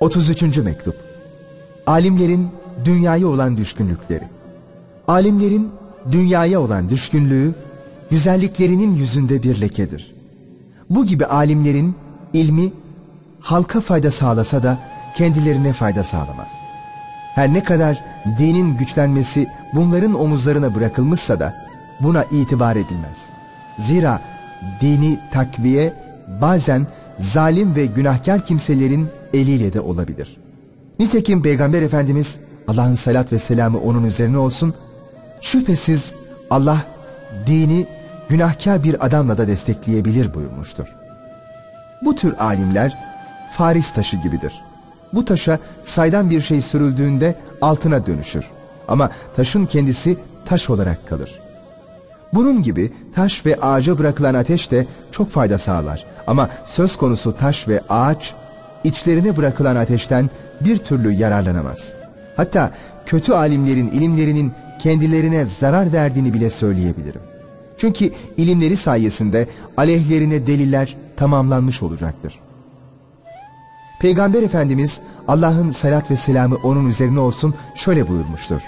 33. Mektup Alimlerin dünyaya olan düşkünlükleri Alimlerin dünyaya olan düşkünlüğü, güzelliklerinin yüzünde bir lekedir. Bu gibi alimlerin ilmi halka fayda sağlasa da kendilerine fayda sağlamaz. Her ne kadar dinin güçlenmesi bunların omuzlarına bırakılmışsa da buna itibar edilmez. Zira dini takviye bazen zalim ve günahkar kimselerin eliyle de olabilir. Nitekim Peygamber Efendimiz Allah'ın salat ve selamı onun üzerine olsun şüphesiz Allah dini günahkar bir adamla da destekleyebilir buyurmuştur. Bu tür alimler Faris taşı gibidir. Bu taşa saydan bir şey sürüldüğünde altına dönüşür. Ama taşın kendisi taş olarak kalır. Bunun gibi taş ve ağaca bırakılan ateş de çok fayda sağlar. Ama söz konusu taş ve ağaç içlerine bırakılan ateşten bir türlü yararlanamaz. Hatta kötü alimlerin ilimlerinin kendilerine zarar verdiğini bile söyleyebilirim. Çünkü ilimleri sayesinde aleyhlerine deliller tamamlanmış olacaktır. Peygamber Efendimiz Allah'ın salat ve selamı onun üzerine olsun şöyle buyurmuştur.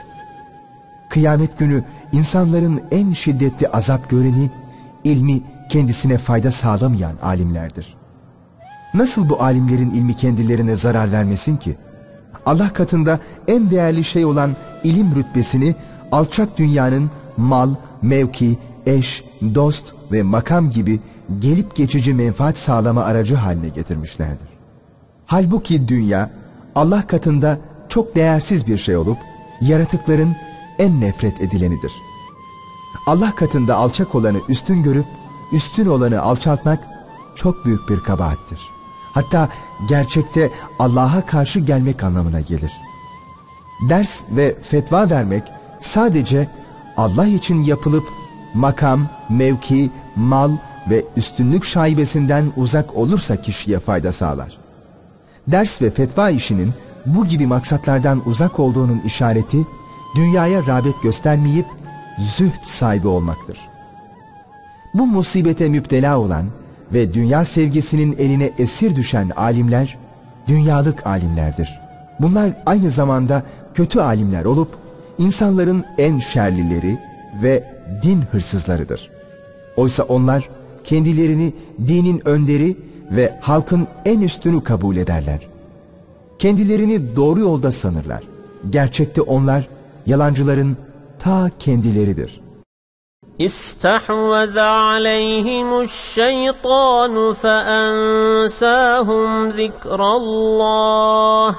Kıyamet günü insanların en şiddetli azap göreni ilmi kendisine fayda sağlamayan alimlerdir. Nasıl bu alimlerin ilmi kendilerine zarar vermesin ki? Allah katında en değerli şey olan ilim rütbesini alçak dünyanın mal, mevki, eş, dost ve makam gibi gelip geçici menfaat sağlama aracı haline getirmişlerdir. Halbuki dünya Allah katında çok değersiz bir şey olup yaratıkların en nefret edilenidir. Allah katında alçak olanı üstün görüp üstün olanı alçaltmak çok büyük bir kabahattir. Hatta gerçekte Allah'a karşı gelmek anlamına gelir. Ders ve fetva vermek sadece Allah için yapılıp makam, mevki, mal ve üstünlük şaibesinden uzak olursa kişiye fayda sağlar. Ders ve fetva işinin bu gibi maksatlardan uzak olduğunun işareti dünyaya rağbet göstermeyip zühd sahibi olmaktır. Bu musibete müptela olan ve dünya sevgisinin eline esir düşen alimler dünyalık alimlerdir. Bunlar aynı zamanda kötü alimler olup insanların en şerlileri ve din hırsızlarıdır. Oysa onlar kendilerini dinin önderi ve halkın en üstünü kabul ederler. Kendilerini doğru yolda sanırlar. Gerçekte onlar yalancıların ta kendileridir. İstahvaza aleyhimuş şeytanu fe ensahum zikrallah.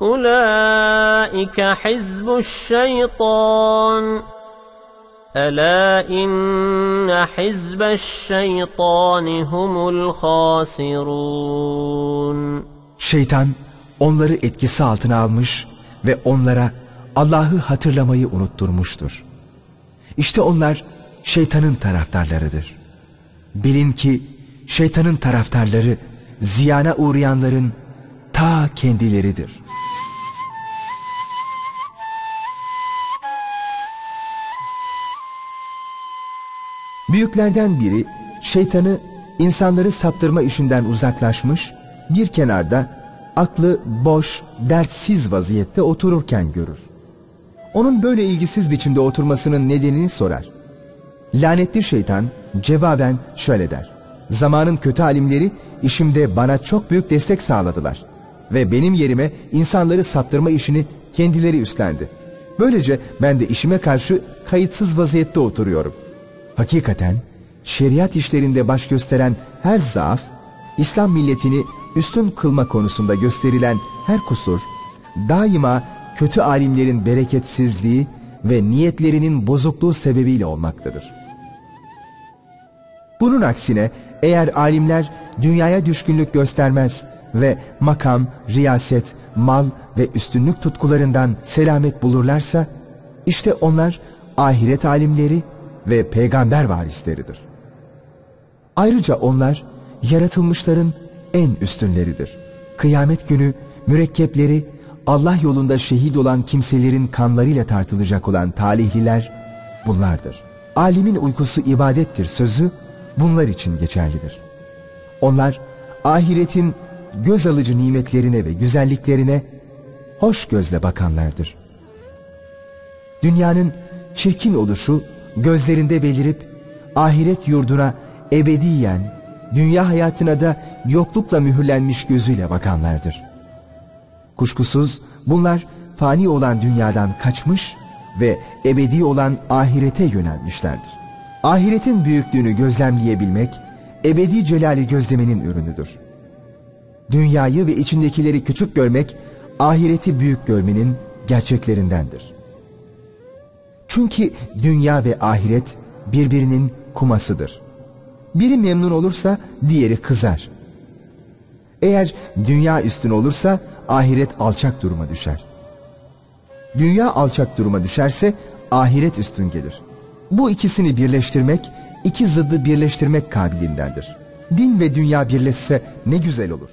Ulaike hizbuş şeytan. Ela inne hizbeş şeytani humul hasirun. Şeytan onları etkisi altına almış ve onlara Allah'ı hatırlamayı unutturmuştur. İşte onlar şeytanın taraftarlarıdır. Bilin ki şeytanın taraftarları ziyana uğrayanların ta kendileridir. Büyüklerden biri şeytanı insanları saptırma işinden uzaklaşmış, bir kenarda aklı boş, dertsiz vaziyette otururken görür. Onun böyle ilgisiz biçimde oturmasının nedenini sorar. Lanetli şeytan cevaben şöyle der. Zamanın kötü alimleri işimde bana çok büyük destek sağladılar. Ve benim yerime insanları saptırma işini kendileri üstlendi. Böylece ben de işime karşı kayıtsız vaziyette oturuyorum. Hakikaten şeriat işlerinde baş gösteren her zaaf, İslam milletini üstün kılma konusunda gösterilen her kusur, daima kötü alimlerin bereketsizliği ve niyetlerinin bozukluğu sebebiyle olmaktadır. Bunun aksine eğer alimler dünyaya düşkünlük göstermez ve makam, riyaset, mal ve üstünlük tutkularından selamet bulurlarsa, işte onlar ahiret alimleri ve peygamber varisleridir. Ayrıca onlar yaratılmışların en üstünleridir. Kıyamet günü mürekkepleri Allah yolunda şehit olan kimselerin kanlarıyla tartılacak olan talihliler bunlardır. Alimin uykusu ibadettir sözü bunlar için geçerlidir. Onlar ahiretin göz alıcı nimetlerine ve güzelliklerine hoş gözle bakanlardır. Dünyanın çirkin oluşu gözlerinde belirip ahiret yurduna ebediyen, dünya hayatına da yoklukla mühürlenmiş gözüyle bakanlardır. Kuşkusuz bunlar fani olan dünyadan kaçmış ve ebedi olan ahirete yönelmişlerdir. Ahiretin büyüklüğünü gözlemleyebilmek, ebedi celali gözlemenin ürünüdür. Dünyayı ve içindekileri küçük görmek, ahireti büyük görmenin gerçeklerindendir. Çünkü dünya ve ahiret birbirinin kumasıdır. Biri memnun olursa diğeri kızar. Eğer dünya üstün olursa ahiret alçak duruma düşer. Dünya alçak duruma düşerse ahiret üstün gelir. Bu ikisini birleştirmek, iki zıddı birleştirmek kabiliğindendir. Din ve dünya birleşse ne güzel olur.